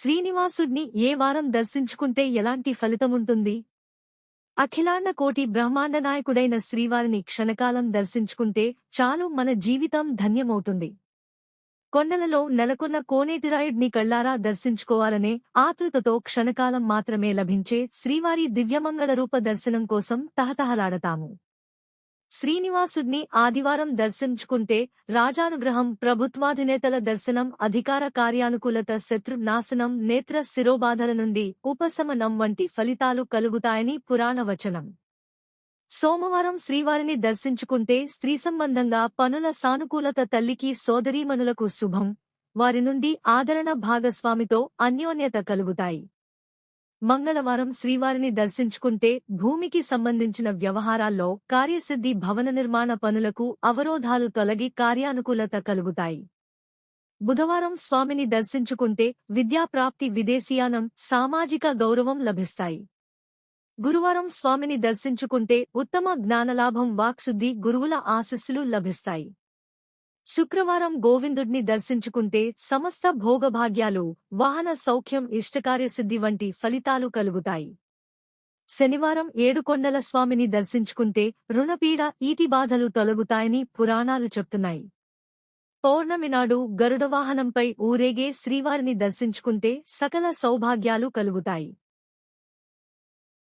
శ్రీనివాసుడిని ఏ వారం దర్శించుకుంటే ఎలాంటి ఫలితముంటుంది అఖిలాండ కోటి బ్రహ్మాండ నాయకుడైన శ్రీవారిని క్షణకాలం దర్శించుకుంటే చాలు మన జీవితం ధన్యమవుతుంది. కొండలలో నెలకొన్న కోనేటిరాయుడిని కళ్ళారా దర్శించుకోవాలనే ఆతృతతో క్షణకాలం మాత్రమే లభించే శ్రీవారి దివ్యమంగళ రూప దర్శనం కోసం తహతహలాడతాము. శ్రీనివాసుడిని ఆదివారం దర్శించుకుంటే రాజానుగ్రహం ప్రభుత్వాధినేతల దర్శనం అధికార కార్యానుకూలత శత్రు నాశనం నేత్ర శిరోబాధల నుండి ఉపశమనం వంటి ఫలితాలు కలుగుతాయని పురాణవచనం. సోమవారం శ్రీవారిని దర్శించుకుంటే స్త్రీ సంబంధంగా పనుల సానుకూలత తల్లికి సోదరీమణులకు శుభం. వారి నుండి ఆదరణ భాగస్వామితో అన్యోన్యత కలుగుతాయి. మంగళవారం శ్రీవారిని దర్శించుకుంటే భూమికి సంబంధించిన వ్యవహారాల్లో కార్యసిద్ధి భవన నిర్మాణ పనులకు అవరోధాలు తొలగి కార్యానుకూలత కలుగుతాయి. బుధవారం స్వామిని దర్శించుకుంటే విద్యాప్రాప్తి విదేశీయానం సామాజిక గౌరవం లభిస్తాయి. గురువారం స్వామిని దర్శించుకుంటే ఉత్తమ జ్ఞానలాభం వాక్శుద్ధి గురువుల ఆశస్సులు లభిస్తాయి. శుక్రవారం గోవిందుడిని దర్శించుకుంటే సమస్త భోగభాగ్యాలు వాహన సౌఖ్యం ఇష్టకార్యసిద్ధి వంటి ఫలితాలు కలుగుతాయి. శనివారం ఏడుకొండల స్వామిని దర్శించుకుంటే రుణపీడ ఈతి బాధలు తొలగుతాయని పురాణాలు చెప్తున్నాయి. పౌర్ణమి నాడు గరుడవాహనంపై ఊరేగే శ్రీవారిని దర్శించుకుంటే సకల సౌభాగ్యాలు కలుగుతాయి.